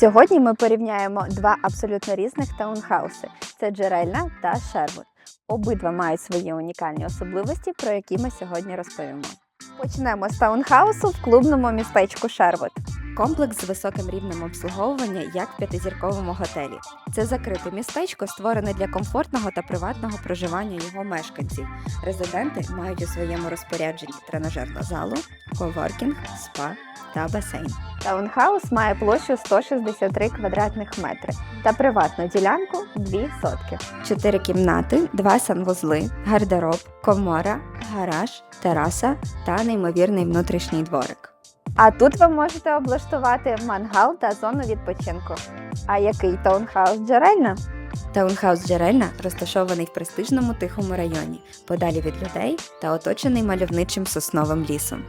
Сьогодні ми порівняємо два абсолютно різних таунхауси: це Джерельна та Шервуд. Обидва мають свої унікальні особливості, про які ми сьогодні розповімо. Почнемо з таунхаусу в клубному містечку Шервуд. Комплекс з високим рівнем обслуговування, як в п'ятизірковому готелі. Це закрите містечко, створене для комфортного та приватного проживання його мешканців. Резиденти мають у своєму розпорядженні тренажерну залу, коворкінг, спа та басейн. Таунхаус має площу 163 квадратних метри та приватну ділянку 2 сотки. Чотири кімнати, два санвузли, гардероб, комора, гараж, тераса та неймовірний внутрішній дворик. А тут ви можете облаштувати мангал та зону відпочинку. А який таунхаус Джерельна? Таунхаус Джерельна розташований в престижному тихому районі, подалі від людей та оточений мальовничим сосновим лісом.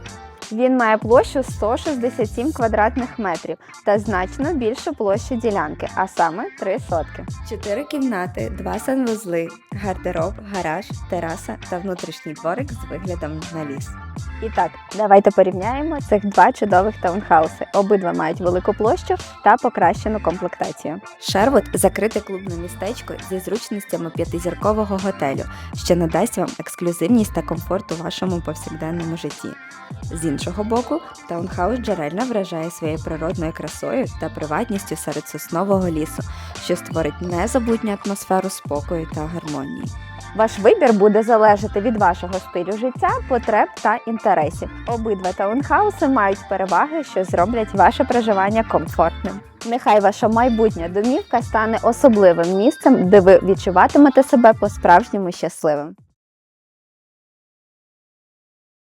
Він має площу 167 квадратних метрів та значно більшу площу ділянки, а саме 3 сотки. Чотири кімнати, два санвузли, гардероб, гараж, тераса та внутрішній дворик з виглядом на ліс. І так, давайте порівняємо цих два чудових таунхауси. Обидва мають велику площу та покращену комплектацію. Шервуд закрите клубне містечко зі зручностями п'ятизіркового готелю, що надасть вам ексклюзивність та комфорт у вашому повсякденному житті. З іншого боку, таунхаус Джерельна вражає своєю природною красою та приватністю серед соснового лісу, що створить незабутню атмосферу спокою та гармонії. Ваш вибір буде залежати від вашого стилю життя, потреб та інтересів. Обидва таунхауси мають переваги, що зроблять ваше проживання комфортним. Нехай ваша майбутня домівка стане особливим місцем, де ви відчуватимете себе по-справжньому щасливим.